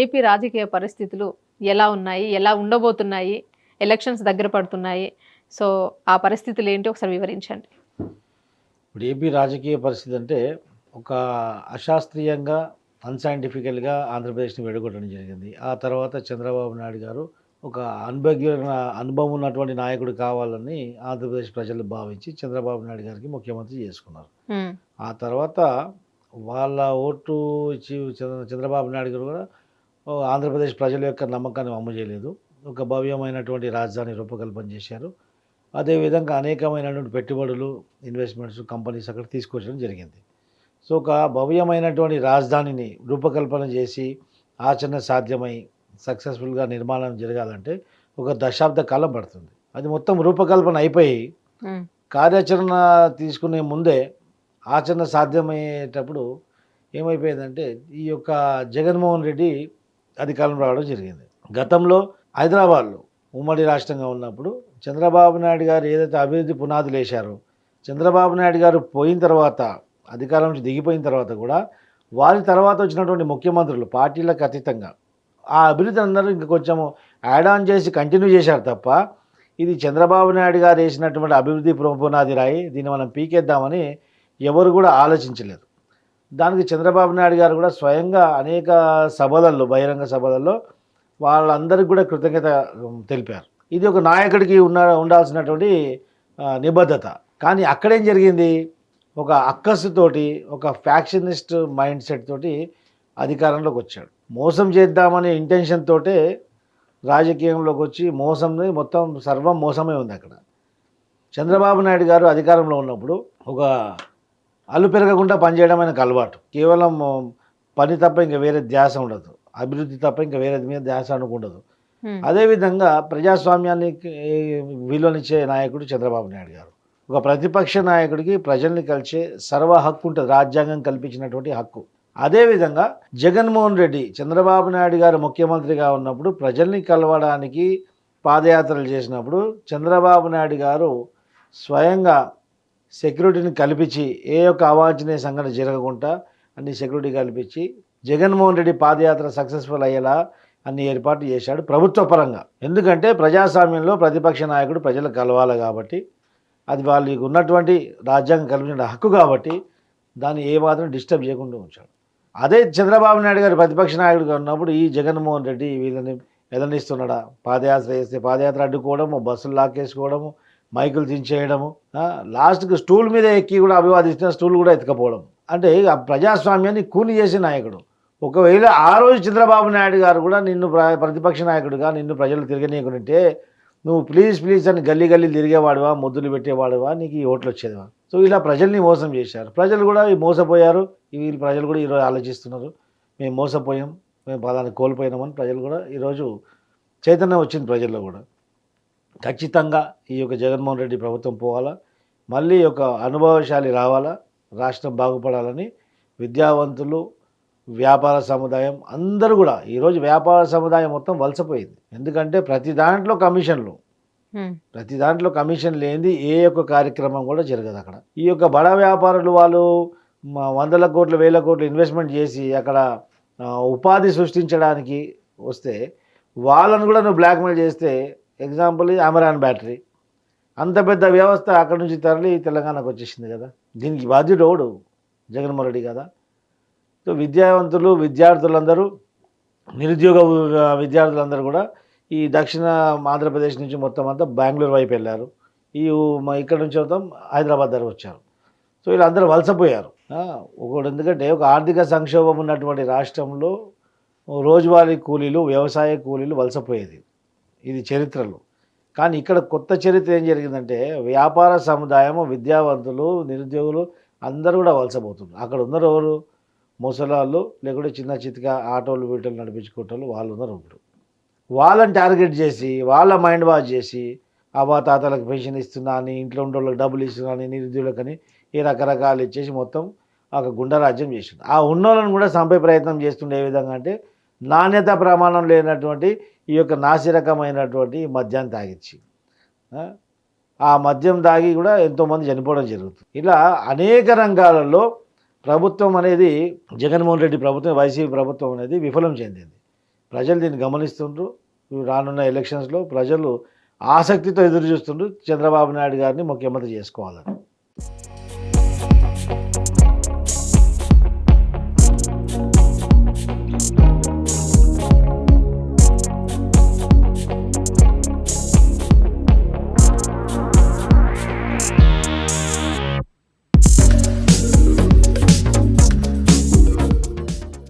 AP రాజకీయ పరిస్థితులు ఎలా ఉన్నాయి ఎలా ఉండబోతున్నాయి ఎలక్షన్స్ దగ్గర పడుతున్నాయి. సో ఆ పరిస్థితులు ఏంటి ఒకసారి వివరించండి. ఇప్పుడు ఏపీ రాజకీయ పరిస్థితి అంటే ఒక అశాస్త్రీయంగా అన్సైంటిఫికల్గా ఆంధ్రప్రదేశ్ని విడగొట్టడం జరిగింది. ఆ తర్వాత చంద్రబాబు నాయుడు గారు ఒక అనుభవ అనుభవం ఉన్నటువంటి నాయకుడు కావాలని ఆంధ్రప్రదేశ్ ప్రజలు భావించి చంద్రబాబు నాయుడు గారికి ముఖ్యమంత్రి చేసుకున్నారు. ఆ తర్వాత వాళ్ళ ఓటు ఇచ్చి చంద్ర- చంద్రబాబు నాయుడు గారు కూడా ఆంధ్రప్రదేశ్ ప్రజల యొక్క నమ్మకాన్ని అమ్ము చేయలేదు. ఒక భవ్యమైనటువంటి రాజధాని రూపకల్పన చేశారు. అదేవిధంగా అనేకమైనటువంటి పెట్టుబడులు ఇన్వెస్ట్మెంట్స్ కంపెనీస్ అక్కడ తీసుకొచ్చడం జరిగింది. సో ఒక భవ్యమైనటువంటి రాజధానిని రూపకల్పన చేసి ఆచరణ సాధ్యమై సక్సెస్ఫుల్గా నిర్మాణం జరగాలంటే ఒక దశాబ్ద కాలం పడుతుంది. అది మొత్తం రూపకల్పన అయిపోయి కార్యాచరణ తీసుకునే ముందే ఆచరణ సాధ్యమయ్యేటప్పుడు ఏమైపోయిందంటే ఈ యొక్క జగన్మోహన్ రెడ్డి అధికారం రావడం జరిగింది. గతంలో హైదరాబాద్లో ఉమ్మడి రాష్ట్రంగా ఉన్నప్పుడు చంద్రబాబు నాయుడు గారు ఏదైతే అభివృద్ధి పునాదులు వేశారో చంద్రబాబు నాయుడు గారు పోయిన తర్వాత అధికారం నుంచి దిగిపోయిన తర్వాత కూడా వారి తర్వాత వచ్చినటువంటి ముఖ్యమంత్రులు పార్టీలకు అతీతంగా ఆ అభివృద్ధి అందరూ ఇంక కొంచెం యాడ్ ఆన్ చేసి కంటిన్యూ చేశారు తప్ప ఇది చంద్రబాబు నాయుడు గారు వేసినటువంటి అభివృద్ధి పునాది రాయి దీన్ని మనం పీకేద్దామని ఎవరు కూడా ఆలోచించలేదు. దానికి చంద్రబాబు నాయుడు గారు కూడా స్వయంగా అనేక సభలలో బహిరంగ సభలలో వాళ్ళందరికీ కూడా కృతజ్ఞత తెలిపారు. ఇది ఒక నాయకుడికి ఉన్న ఉండాల్సినటువంటి నిబద్ధత. కానీ అక్కడేం జరిగింది? ఒక అక్కసుతోటి ఒక ఫ్యాక్షనిస్ట్ మైండ్ సెట్ తోటి అధికారంలోకి వచ్చాడు. మోసం చేద్దామనే ఇంటెన్షన్ తోటే రాజకీయంలోకి వచ్చి మోసంని మొత్తం సర్వం మోసమే ఉంది అక్కడ. చంద్రబాబు నాయుడు గారు అధికారంలో ఉన్నప్పుడు ఒక అల్లు పెరగకుండా పనిచేయడం ఆయనకు అలవాటు. కేవలం పని తప్ప ఇంకా వేరే ధ్యాస ఉండదు. అభివృద్ధి తప్ప ఇంకా వేరే మీద ధ్యాస అనుకుండదు. అదేవిధంగా ప్రజాస్వామ్యానికి విలువనిచ్చే నాయకుడు చంద్రబాబు నాయుడు గారు. ఒక ప్రతిపక్ష నాయకుడికి ప్రజల్ని కలిసే సర్వ హక్కు ఉంటుంది. రాజ్యాంగం కల్పించినటువంటి హక్కు. అదేవిధంగా జగన్మోహన్ రెడ్డి చంద్రబాబు నాయుడు గారు ముఖ్యమంత్రిగా ఉన్నప్పుడు ప్రజల్ని కలవడానికి పాదయాత్రలు చేసినప్పుడు చంద్రబాబు నాయుడు గారు స్వయంగా సెక్యూరిటీని కల్పించి ఏ యొక్క అవాంఛనీయ సంఘటన జరగకుండా అన్ని సెక్యూరిటీ కల్పించి జగన్మోహన్ రెడ్డి పాదయాత్ర సక్సెస్ఫుల్ అయ్యేలా అన్ని ఏర్పాట్లు చేశాడు ప్రభుత్వ పరంగా. ఎందుకంటే ప్రజాస్వామ్యంలో ప్రతిపక్ష నాయకుడు ప్రజలు కలవాలి కాబట్టి అది వాళ్ళకి ఉన్నటువంటి రాజ్యాంగం కల్పించిన హక్కు కాబట్టి దాన్ని ఏమాత్రం డిస్టర్బ్ చేయకుండా ఉంచాడు. అదే చంద్రబాబు నాయుడు గారు ప్రతిపక్ష నాయకుడిగా ఉన్నప్పుడు ఈ జగన్మోహన్ రెడ్డి వీళ్ళని ఎదనిస్తున్నాడా? పాదయాత్ర చేస్తే పాదయాత్ర అడ్డుకోవడము బస్సులు లాక్కేసుకోవడము మైకులు దించేయడము లాస్ట్కి స్టూల్ మీద ఎక్కి కూడా అభివాదిస్తున్న స్టూల్ కూడా ఎత్తుకపోవడం. అంటే ఆ ప్రజాస్వామ్యాన్ని కూలి చేసే నాయకుడు. ఒకవేళ ఆ రోజు చంద్రబాబు నాయుడు గారు కూడా నిన్ను ప్ర- ప్రతిపక్ష నాయకుడుగా నిన్ను ప్రజలు తిరగనీయకుంటే నువ్వు ప్లీజ్ ప్లీజ్ అని గల్లీ గల్లీ తిరిగేవాడువా ముద్దులు పెట్టేవాడువా నీకు ఈ ఓట్లు వచ్చేదివా? సో ఇలా ప్రజల్ని మోసం చేశారు. ప్రజలు కూడా మోసపోయారు. వీళ్ళు ప్రజలు కూడా ఈరోజు ఆలోచిస్తున్నారు. మేము మోసపోయాం మేము పదాన్ని కోల్పోయినామని ప్రజలు కూడా ఈరోజు చైతన్యం వచ్చింది ప్రజల్లో కూడా. ఖచ్చితంగా ఈ యొక్క జగన్మోహన్ రెడ్డి ప్రభుత్వం పోవాలా మళ్ళీ ఒక అనుభవశాలి రావాలా రాష్ట్రం బాగుపడాలని విద్యావంతులు వ్యాపార సముదాయం అందరూ కూడా ఈరోజు వ్యాపార సముదాయం మొత్తం వలసపోయింది. ఎందుకంటే ప్రతి దాంట్లో కమిషన్లు. ప్రతి దాంట్లో కమిషన్ లేనిది ఏ యొక్క కార్యక్రమం కూడా జరగదు అక్కడ. ఈ యొక్క బడా వ్యాపారులు వాళ్ళు వందల కోట్లు వేల కోట్లు ఇన్వెస్ట్మెంట్ చేసి అక్కడ ఉపాధి సృష్టించడానికి వస్తే వాళ్ళను కూడా నువ్వు బ్లాక్మెయిల్ చేస్తే ఎగ్జాంపుల్ ఇది అమెరాన్ బ్యాటరీ అంత పెద్ద వ్యవస్థ అక్కడి నుంచి తరలి తెలంగాణకు వచ్చేసింది కదా. దీనికి బాధ్యుడు ఎవడు? జగన్మోహన్ రెడ్డి కదా. సో విద్యావంతులు విద్యార్థులందరూ నిరుద్యోగ విద్యార్థులందరూ కూడా ఈ దక్షిణ ఆంధ్రప్రదేశ్ నుంచి మొత్తం అంతా బెంగళూరు వైపు వెళ్ళారు. ఈ ఇక్కడ నుంచి మొత్తం హైదరాబాద్ దగ్గర వచ్చారు. సో వీళ్ళందరూ వలసపోయారు. ఒకటి ఎందుకంటే ఒక ఆర్థిక సంక్షోభం ఉన్నటువంటి రాష్ట్రంలో రోజువారీ కూలీలు వ్యవసాయ కూలీలు వలసపోయేది. ఇది చరిత్రలో. కానీ ఇక్కడ కొత్త చరిత్ర ఏం జరిగిందంటే వ్యాపార సముదాయము విద్యావంతులు నిరుద్యోగులు అందరూ కూడా వలసపోతున్నారు. అక్కడ ఉన్నారు ఎవరు? ముసలాళ్ళు లేకుంటే చిన్న చితక ఆటోలు వీటోలు నడిపించుకుంటారు వాళ్ళు ఉన్నారు ఇప్పుడు. వాళ్ళని టార్గెట్ చేసి వాళ్ళ మైండ్ వాష్ చేసి అబ్బా తాతలకు పెన్షన్ ఇస్తున్నా అని ఇంట్లో ఉండే వాళ్ళకి డబ్బులు ఇస్తున్నా అని నిరుద్యోగులకని ఈ రకరకాలు ఇచ్చేసి మొత్తం ఒక గుండరాజ్యం చేసింది ఆ ఉన్నోళ్ళని కూడా చంపే ప్రయత్నం చేస్తుండే ఏ విధంగా అంటే నాణ్యత ప్రమాణం లేనటువంటి ఈ యొక్క నాసిరకమైనటువంటి మద్యాన్ని తాగిచ్చి ఆ, ఆ మద్యం తాగి కూడా ఎంతోమంది చనిపోవడం జరుగుతుంది. ఇలా అనేక రంగాలలో ప్రభుత్వం అనేది జగన్మోహన్ రెడ్డి ప్రభుత్వం వైసీపీ ప్రభుత్వం అనేది విఫలం చెందింది. ప్రజలు దీన్ని గమనిస్తుండ్రు. రానున్న ఎలక్షన్స్లో ప్రజలు ఆసక్తితో ఎదురు చూస్తుండ్రు. చంద్రబాబు నాయుడు గారిని ముఖ్యమంత్రి చేసుకోవాలని.